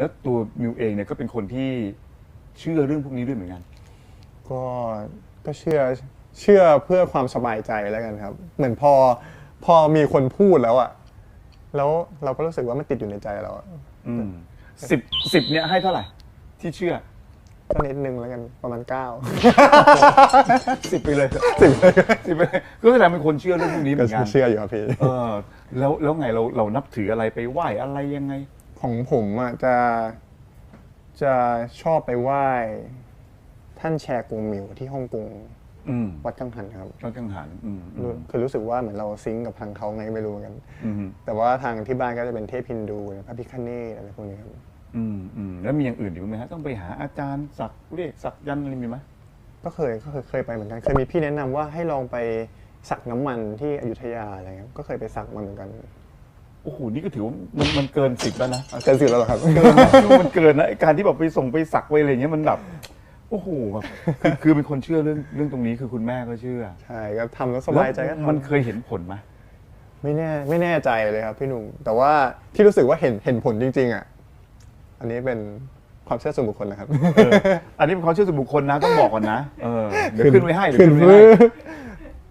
แล้วตัวมิวเองเนี่ยก็เป็นคนที่เชื่อเรื่องพวกนี้ด้วยเหมือนกัน ก็ก็เชื่อเชื่อเพื่อความสบายใจแล้วกันครับ เหมือนพอพอมีคนพูดแล้วอะแล้วเราก็รู้สึกว่ามันติดอยู่ในใจเราอะอืมสิบสิบเนี่ยให้เท่าไหร่ ที่เชื่อก็นิดนึงแล้วกันประมาณเก้าสิบไปเลยสิบเลยสิบไปเลยก็แสดงเป็นคนเชื่อเรื่องพวกนี้เหก็มือนกันเชื่ออยู่ครับพี่เออแล้วแล้วไงเราเรานับถืออะไรไปไหว้อะไรยังไง ของผมอะจะจะชอบไปไหว้ท่านแชร์กงมิวที่ฮ่องกงอืมวัดกังหันครับ ก็กังหันอืมอืม คือรู้สึกว่าเหมือนเราซิงก์กับทางเขาไงไม่รู้เหมือนกัน อืม แต่ว่าทางที่บ้านก็จะเป็นเทพฮินดูพระพิฆเนศอะไรพวกนี้ครับ อืมอืมแล้วมีอย่างอื่นอยู่ไหมฮะต้องไปหาอาจารย์สักเลขสักยันต์อะไรมีไหมก็เคยก็เคยเคยไปเหมือนกัน เคยมีพี่แนะนำว่าให้ลองไปสักน้ำมันที่อยุธยาอะไรเงี้ยก็เคยไปสักมาเหมือนกัน โอ้โหนี่ก็ถือว่ามันมันเกินสิบแล้วนะเกินสิบแล้วเหรอครับเกินนะมันเกินนะไอ้การที่แบบไปส่งไปสักไปอะไรอย่างเงี้ยมันแบบโอ้โหแบบคือคือเป็นคนเชื่อเรื่องเรื่องตรงนี้คือคุณแม่ก็เชื่อใช่ก็ทำแล้วสบายใจก็แล้วทำมันเคยเห็นผลไหมไม่แน่ไม่แน่ใจเลยครับพี่หนุ่มแต่ว่าที่รู้สึกว่าเห็นเห็นผลจริง ๆ อะ อันนี้เป็นความเชื่อส่วนบุคคลนะครับ เอออันนี้เป็นความเชื่อส่วนบุคคลนะต้องบอกก่อนนะเออเดี๋ยวขึ้นไว้ให้เดี๋ยวขึ้นไว้ให้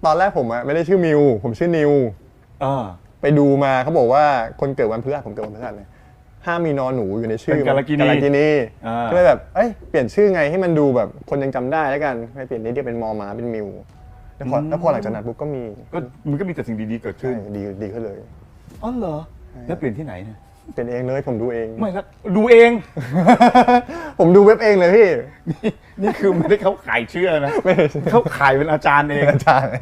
ตอนแรกผมอะไม่ได้ชื่อมิว ผมชื่อนิว เออ ไปดูมาเขาบอกว่าคนเกิดวันพฤหัสผมเกิดวันพฤหัสเนี่ยห้ามมีนอนหนูอยู่ในชื่อเป็นกาลกินีกาลกินีอ่า ก็เลยแบบเอ้ยเปลี่ยนชื่อไงให้มันดูแบบคนยังจำได้แล้วกันไปเปลี่ยนนิดเดียวเป็นมอม้าเป็นมิวแล้วพอแล้วพอหลังจากนั้นปุ๊บก็มีก็มันก็มีแต่สิ่งดีๆเกิดใช่ขึ้นดีดีขึ้นเลย อ๋อเหรอ แล้วเปลี่ยนที่ไหนเนี่ยเป็นเองเลยผมดูเอง ไม่แล้วดูเอง ผมดูเว็บเองเลยพี่นี่ นี่คือไม่ได้เขาขายเชื่อนะไม่ได้เขาขายเป็นอาจารย์เอง อาจารย์เลย